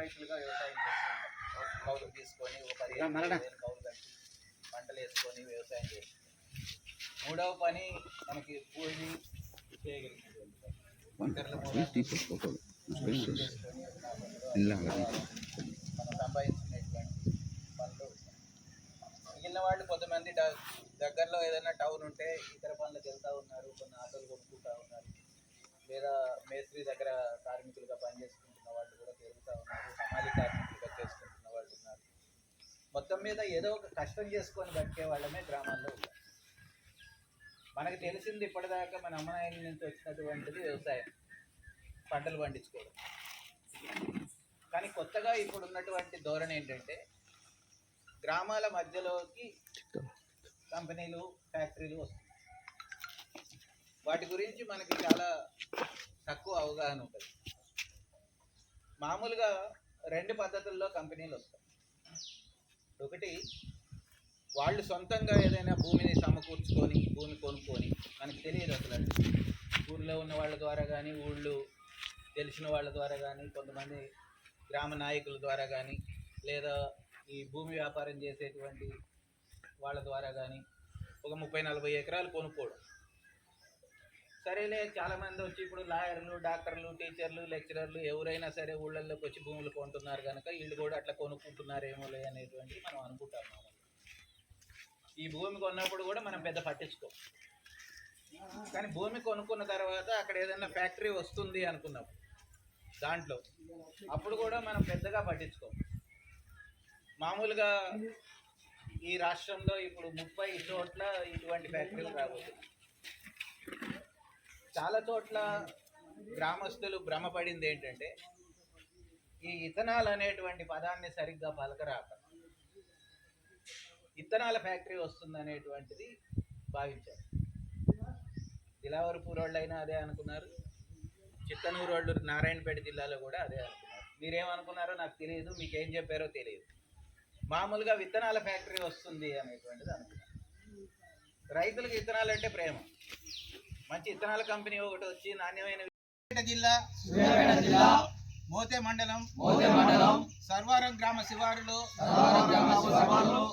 రైతులుగా వ్యవసాయం చేస్తుంటారు కౌలు తీసుకొని ఒక పదిహేను. వేలు కౌలు కట్టి పంటలు వేసుకొని వ్యవసాయం చేస్తారు మూడవ పని మనకి కూలి చేయగలిగినటువంటి చేసుకొని మనం సంపాదించుకునేటువంటి పనులు. మిగిలిన వాళ్ళు కొంతమంది దగ్గరలో ఏదైనా టౌన్ ఉంటే ఇతర పనులకు వెళ్తూ ఉన్నారు కొన్ని ఆటోలు కొనుక్కుంటూ ఉన్నారు. లేదా మేస్త్రి దగ్గర కార్మికులుగా పనిచేసుకుంటున్న వాళ్ళు కూడా పెరుగుతూ ఉన్నారు. హమాలి కార్మికులుగా చేసుకుంటున్న వాళ్ళు ఉన్నారు. మొత్తం మీద ఏదో ఒక కష్టం చేసుకొని బతికే వాళ్ళమే గ్రామాల్లో ఉన్నారు. మనకు తెలిసింది ఇప్పటిదాకా మన అమ్మాయిల నుంచి వచ్చినటువంటిది వ్యవసాయం. పంటలు పండించుకోవడం. కానీ కొత్తగా ఇప్పుడు ఉన్నటువంటి ధోరణి ఏంటంటే గ్రామాల మధ్యలోకి కంపెనీలు ఫ్యాక్టరీలు వస్తాయి వాటి గురించి మనకి చాలా తక్కువ అవగాహన ఉంటుంది. మామూలుగా రెండు పద్ధతుల్లో కంపెనీలు వస్తాయి. ఒకటి వాళ్ళు సొంతంగా ఏదైనా భూమిని సమకూర్చుకొని భూమి కొనుక్కొని మనకి తెలియదు అసలు ఊళ్ళో ఉన్న వాళ్ళ ద్వారా కానీ ఊళ్ళు తెలిసిన వాళ్ళ ద్వారా కానీ కొంతమంది గ్రామ నాయకుల ద్వారా కానీ లేదా ఈ భూమి వ్యాపారం చేసేటువంటి వాళ్ళ ద్వారా కానీ ఒక ముప్పై నలభై ఎకరాలు కొనుక్కోవడం. సరేలే చాలామంది వచ్చి ఇప్పుడు లాయర్లు డాక్టర్లు టీచర్లు లెక్చరర్లు ఎవరైనా సరే ఊళ్ళల్లోకి వచ్చి భూములు కొంటున్నారు కనుక వీళ్ళు కూడా అట్లా కొనుక్కుంటున్నారేమోలే అనేటువంటి మనం అనుకుంటాం ఈ భూమి కొన్నప్పుడు కూడా మనం పెద్ద పట్టించుకో. కానీ భూమి కొనుక్కున్న తర్వాత అక్కడ ఏదైనా ఫ్యాక్టరీ వస్తుంది అనుకున్నాం దాంట్లో. అప్పుడు కూడా మనం పెద్దగా పట్టించుకోం. మామూలుగా ఈ రాష్ట్రంలో ఇప్పుడు ముప్పై చోట్ల ఇటువంటి ఫ్యాక్టరీలు రాబోతున్నాయి. చాలా చోట్ల గ్రామస్తులు భ్రమపడింది ఏంటంటే ఈ ఇథనాల్ అనేటువంటి పదాన్ని సరిగ్గా పలకరాక ఇథనాల ఫ్యాక్టరీ వస్తుంది అనేటువంటిది భావించారు. దిలావరపూర్ వాళ్ళు అయినా అదే అనుకున్నారు. చిత్తనూరు వాళ్ళు నారాయణపేట జిల్లాలో కూడా అదే అనుకున్నారు. మీరేమనుకున్నారో నాకు తెలియదు మీకు ఏం చెప్పారో తెలియదు. మామూలుగా విత్తనాల ఫ్యాక్టరీ వస్తుంది అనేటువంటిది అనుకున్నారు. రైతులకు విత్తనాలు అంటే ప్రేమ. మంచి విత్తనాల కంపెనీ ఒకటి వచ్చి నాణ్యమైన జిల్లా జిల్లా మోతే మండలం మోతే మండలం సర్వారం గ్రామ శివారులో సర్వారం గ్రామ శివారులో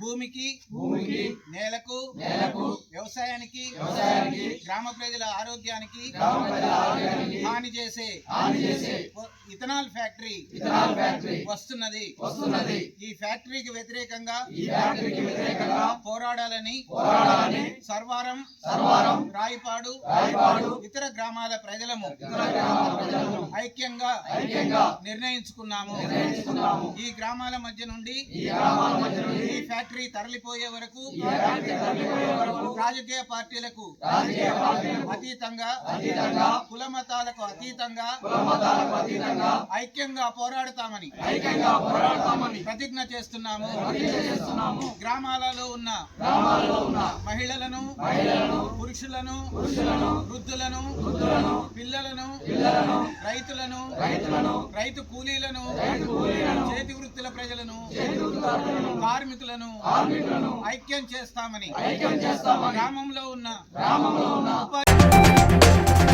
భూమికి భూమికి నేలకు నేలకు వ్యవసాయానికి వ్యవసాయానికి గ్రామ ప్రజల ఆరోగ్యానికి గ్రామ ప్రజల ఆరోగ్యానికి హాని చేసే హాని చేసే ఇథనాల్ ఫ్యాక్టరీ ఇథనాల్ ఫ్యాక్టరీ వస్తున్నది. వస్తున్నది. ఈ ఫ్యాక్టరీకి వ్యతిరేకంగా ఈ ఫ్యాక్టరీకి వ్యతిరేకంగా పోరాడాలని పోరాడాలని సర్వారం సర్వారం రాయిపాడు రాయపాడు ఇతర గ్రామాల ప్రజలము ఇతర గ్రామాల ప్రజలను ఐక్యంగా ఐక్యంగా నిర్ణయించుకున్నాము. నిర్ణయించుకున్నాము. ఈ గ్రామాల మధ్య నుండి ఈ గ్రామాల మధ్య నుండి ఫ్యాక్టరీ తరలిపోయే వరకు రాజకీయ పార్టీలకు అతీతంగా అతీతంగా కుల మతాలకు అతీతంగా కుల మతాలకు అతీతంగా ఐక్యంగా పోరాడుతామని ఐక్యంగా పోరాడతామని ప్రతిజ్ఞ చేస్తున్నాము. ప్రతిజ్ఞ చేస్తున్నాము. గ్రామాలలో ఉన్న మహిళలను పురుషులను వృద్ధులను పిల్లలను రైతులను రైతులను రైతు కూలీలను చేతి వృత్తుల ప్రజలను కార్మికులను కార్మికులను ఐక్యం చేస్తామని ఐక్యం చేస్తామని గ్రామంలో ఉన్న గ్రామంలో ఉన్న